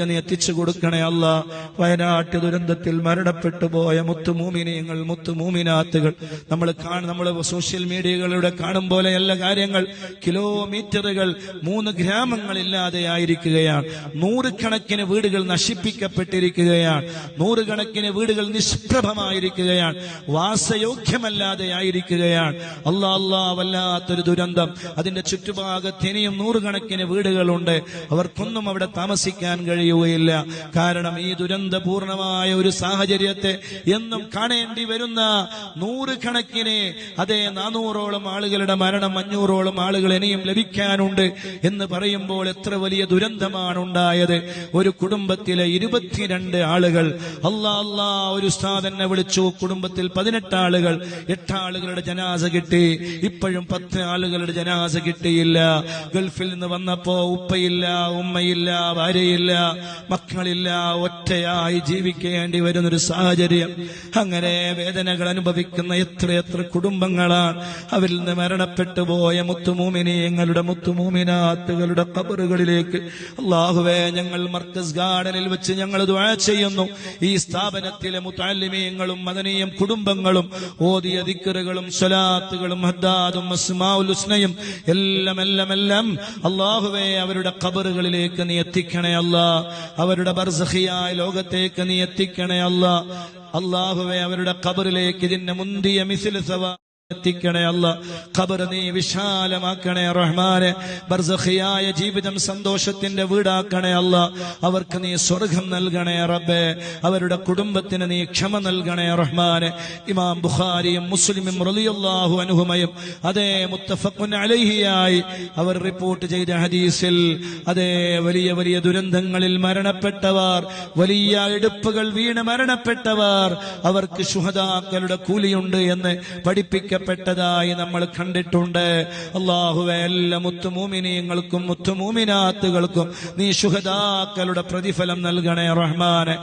നീ എത്തിച്ചു കൊടുക്കണേ അല്ല. വയനാട്ട് ദുരന്തത്തിൽ മരണപ്പെട്ടു പോയ മുത്തുമൂമിനിയങ്ങൾ മുത്തുമൂമിനാത്തുകൾ. നമ്മൾ കാണും നമ്മൾ സോഷ്യൽ മീഡിയകളിലൂടെ കാണും പോലെ എല്ലാ കാര്യങ്ങൾ. കിലോമീറ്ററുകൾ മൂന്ന് ഗ്രാമങ്ങളില്ലാതെ ആയിരിക്കുകയാണ്. നൂറുകണക്കിന് വീടുകൾ നശിപ്പിക്കപ്പെട്ടിരിക്കുകയാണ്. നൂറുകണക്കിന് വീടുകൾ നിഷ്പ്രഭമായിരിക്കുകയാണ്. വാസയോഗ്യമല്ലാതെ ആയിരിക്കുകയാണ്. അല്ലാ അല്ലാ വല്ലാത്തൊരു ദുരന്തം. അതിന്റെ ചുറ്റുഭാഗത്ത് ഇനിയും നൂറുകണക്കിന് വീടുകളുണ്ട്. അവർക്കൊന്നും അവിടെ താമസിക്കാൻ കഴിയുകയില്ല. കാരണം ഈ ദുരന്തപൂർണമായ ഒരു സാഹചര്യത്തെ എന്നും കാണേണ്ടി വരുന്ന നൂറുകണക്കിന് അതേ നാനൂറോളം ആളുകളുടെ മരണം അഞ്ഞൂറോളം ആളുകൾ ഇനിയും ലഭിക്കാനുണ്ട് എന്ന് പറയുമ്പോൾ എത്ര വലിയ ദുരന്തമാണ് ഉണ്ടായത്. ഒരു കുടുംബത്തിലെ ഇരുപത്തിരണ്ട് ആളുകൾ അല്ലാ അല്ലാ ഒരു സ്ഥാതന്നെ വിളിച്ചു. കുടുംബത്തിൽ പതിനെട്ട് ആളുകൾ എട്ട് ആളുകളുടെ ജനാസ കിട്ടി. ഇപ്പോഴും പത്ത് ആളുകളുടെ ജനാസ കിട്ടിയില്ല. ഗൾഫിൽ നിന്ന് വന്നപ്പോ ഉപ്പയില്ല ഉമ്മയില്ല ഭാര്യയില്ല മക്കളില്ല ഒറ്റയായി ജീവിക്കേണ്ടി വരുന്നൊരു സാഹചര്യം. അങ്ങനെ വേദനകൾ അനുഭവിക്കുന്ന എത്രയെത്ര കുടുംബങ്ങളാണ്. അവരിൽ നിന്ന് മരണപ്പെട്ടു പോയ മുത്തുമൂമിനിയങ്ങളുടെ മുത്തുമൂമിനാത്തുകളുടെ കബറുകളിലേക്ക് അള്ളാഹുവേ ഞങ്ങൾ മർക്കസ് ഗാർഡനിൽ വെച്ച് ഞങ്ങൾ ദുആ ചെയ്യുന്നു. ഈ സ്ഥാപനത്തിലെ മുത്താലിമീയങ്ങളും മദനീയം കുടുംബങ്ങളും ഓതിയ ദിക്കറുകളും സ്വലാത്തുകളും ഹദ്ദാദും ഹുസ്നയും എല്ലാം എല്ലാം എല്ലാം അള്ളാഹുവേ അവരുടെ കബറുകളിലേക്ക് നീ എത്തിക്കണേ അല്ല. അവരുടെ ബർസഖിയായ ലോകത്തേക്ക് നീ എത്തിക്കണേ അല്ല. അള്ളാഹുവെ അവരുടെ കബറിലേക്ക് ഇതിന്റെ മുന്തിയ മിസിൽ സവ എത്തിക്കണേ അല്ല. ഖബർ നീ വിശാലമാക്കണേ റഹ്മാനെ. ബർസഖിയായ ജീവിതം സന്തോഷത്തിന്റെ വീടാക്കണേ അല്ല. അവർക്ക് നീ സ്വർഗം നൽകണേ റബ്ബെ. അവരുടെ കുടുംബത്തിന് നീ ക്ഷമ നൽകണേ റഹ്മാനെ. ഇമാം ബുഖാരിയും മുസ്ലിമും റളിയല്ലാഹു അനുഹുമയും അതേ മുത്തഫഖുൻ അലഹിയായി അവർ റിപ്പോർട്ട് ചെയ്ത ഹദീസിൽ അതേ വലിയ വലിയ ദുരന്തങ്ങളിൽ മരണപ്പെട്ടവർ വലിയ എടുപ്പുകൾ വീണ് മരണപ്പെട്ടവർ അവർക്ക് ശുഹദാക്കളുടെ കൂലിയുണ്ട് എന്ന് പഠിപ്പിക്കപ്പെട്ടതായി നമ്മൾ കണ്ടിട്ടുണ്ട്. അള്ളാഹുവെ എല്ലാ മുത്തുമൂമിനിയങ്ങൾക്കും മുത്തുമൂമിനാത്തുകൾക്കും നീ ശുഹദാക്കളുടെ പ്രതിഫലം നൽകണേ റഹ്മാനെ.